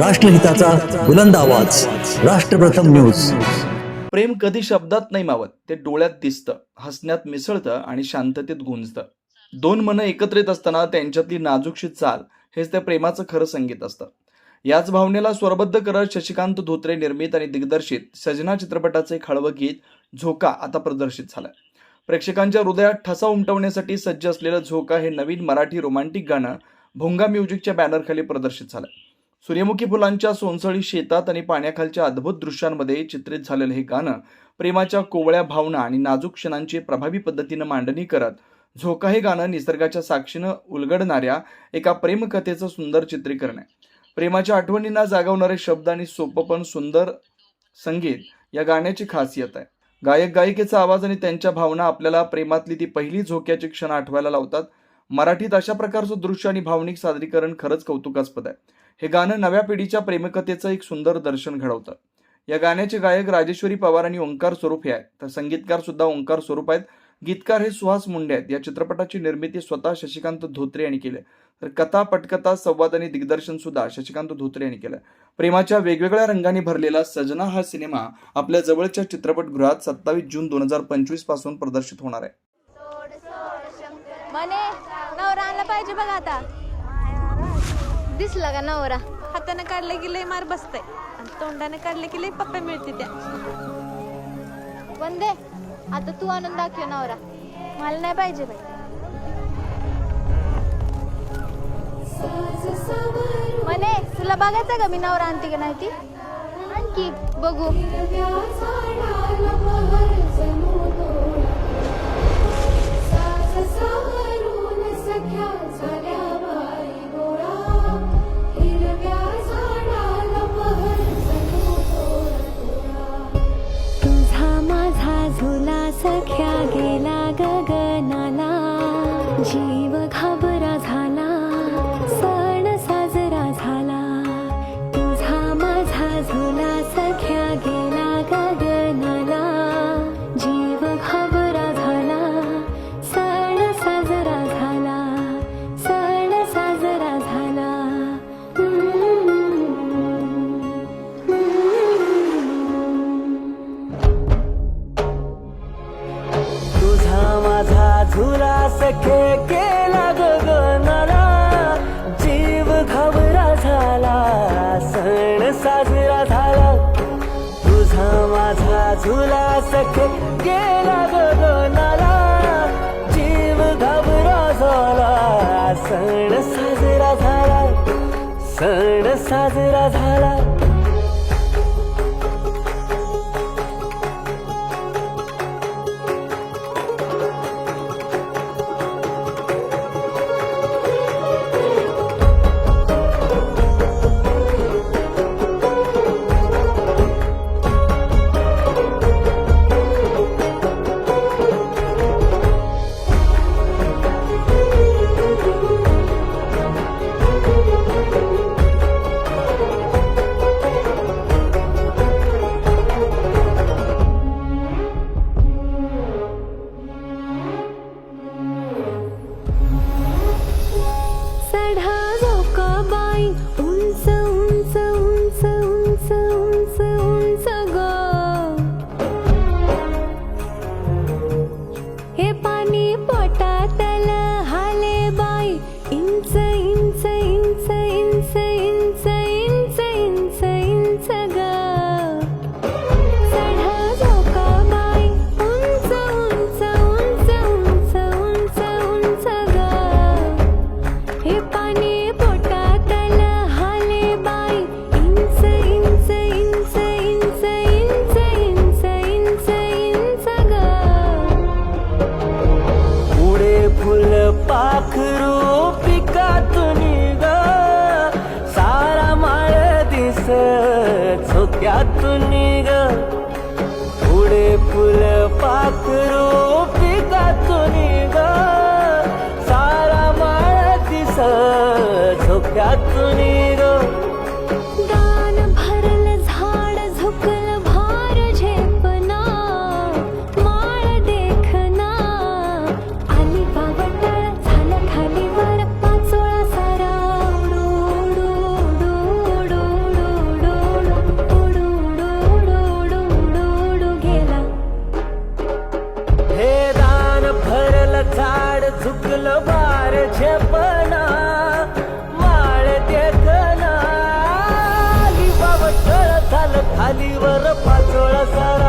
राष्ट्रहिताचा बुलंद आवाज. राष्ट्रप्रथम न्यूज. प्रेम कधी शब्दात नाही मावत ते डोळ्यात दिसतं हसण्यात मिसळतं आणि शांततेत गुंजतं. दोन मनं एकत्रित असताना त्यांच्यातली नाजूकशी चाल हेच त्या प्रेमाचं खरं संगीत असतं. याच भावनेला स्वरबद्ध करत शशिकांत धोत्रे निर्मित आणि दिग्दर्शित सजना चित्रपटाचे खळवं गीत झोका आता प्रदर्शित झालं. प्रेक्षकांच्या हृदयात ठसा उमटवण्यासाठी सज्ज असलेलं झोका हे नवीन मराठी रोमांटिक गाणं भोंगा म्युझिकच्या बॅनरखाली प्रदर्शित झालं. सूर्यमुखी फुलांच्या सोनसळी शेतात आणि पाण्याखालच्या अद्भुत दृश्यांमध्ये चित्रित झालेलं हे गाणं प्रेमाच्या कोवळ्या भावना आणि नाजूक क्षणांची प्रभावी पद्धतीनं मांडणी करत झोका हे गाणं निसर्गाच्या साक्षीनं उलगडणाऱ्या एका प्रेमकथेचं सुंदर चित्रीकरण आहे. प्रेमाच्या आठवणींना जागवणारे शब्द आणि सोपं पण सुंदर संगीत या गाण्याची खासियत आहे. गायक गायिकेचा आवाज आणि त्यांच्या भावना आपल्याला प्रेमातली ती पहिली झोक्याची क्षण आठवायला लावतात. मराठीत अशा प्रकारचं दृश्य आणि भावनिक सादरीकरण खरंच कौतुकास्पद आहे. हे गाणं नव्या पिढीच्या प्रेमकथेचं एक सुंदर दर्शन घडवतं. या गाण्याचे गायक राजेश्वरी पवार आणि ओंकार स्वरूप हे आहेत. तर संगीतकार सुद्धा ओंकार स्वरूप आहेत. गीतकार हे सुहास मुंडे आहेत. या चित्रपटाची निर्मिती स्वतः शशिकांत धोत्रे यांनी केली तर कथा पटकथा संवाद आणि दिग्दर्शन सुद्धा शशिकांत धोत्रे यांनी केलं प्रेमाच्या वेगवेगळ्या रंगांनी भरलेला सजना हा सिनेमा आपल्या जवळच्या चित्रपटगृहात सत्तावीस जून दोन हजार पंचवीसपासून प्रदर्शित होणार आहे. दिसला का नवरा? हाताने काढले की लय मार बसते आणि तोंडाने काढले की लय पप्पे मिळते त्या. वंदे आता तू आणून दाखव नवरा. मला नाही पाहिजे बाई. म्हणे तुला बघायचं का मी नवरा आणते का नाही ती? आणखी बघू. तुझा জীবন झुला केला गगनाला जीव घाबरा झाला सण साजरा झाला. तुझा माझा झुला सखे केला गगनाला जीव घाबरा झाला सण साजरा झाला. सण साजरा झाला. झोक्यातून ग पुढे फुल पाखरू पिकातून ग सारा माळ दिस झोक्यातून हे दान भरल झाड झुकल बार झेपणा माळ ते कणा लिवाव तळ झालं खालीवर पाचोळा सार.